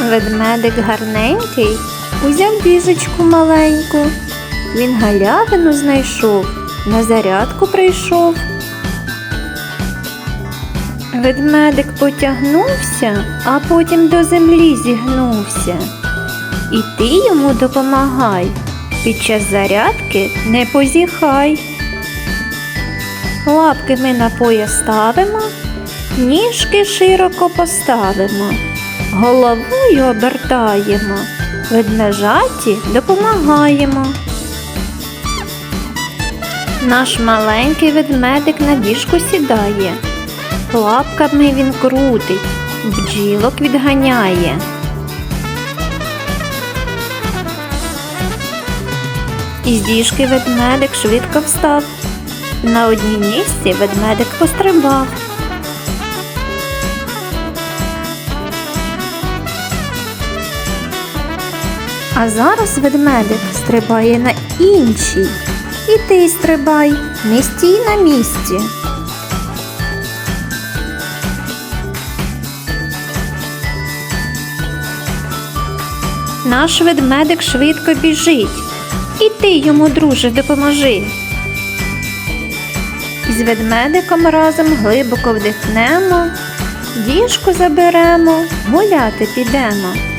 Ведмедик гарненький узяв діжечку маленьку. Він галявину знайшов, на зарядку прийшов. Ведмедик потягнувся, а потім до землі зігнувся. І ти йому допомагай. Під час зарядки не позіхай. Лапки ми на пояс ставимо, ніжки широко поставимо, головою обертаємо, ведмежаті допомагаємо. Наш маленький ведмедик на діжку сідає, лапками він крутить, бджілок відганяє. Із діжки ведмедик швидко встав. На одній місці ведмедик пострибав. А зараз ведмедик стрибає на іншій. І ти стрибай, не стій на місці. Наш ведмедик швидко біжить. І ти йому, друже, допоможи. Із ведмедиком разом глибоко вдихнемо, діжку заберемо, гуляти підемо.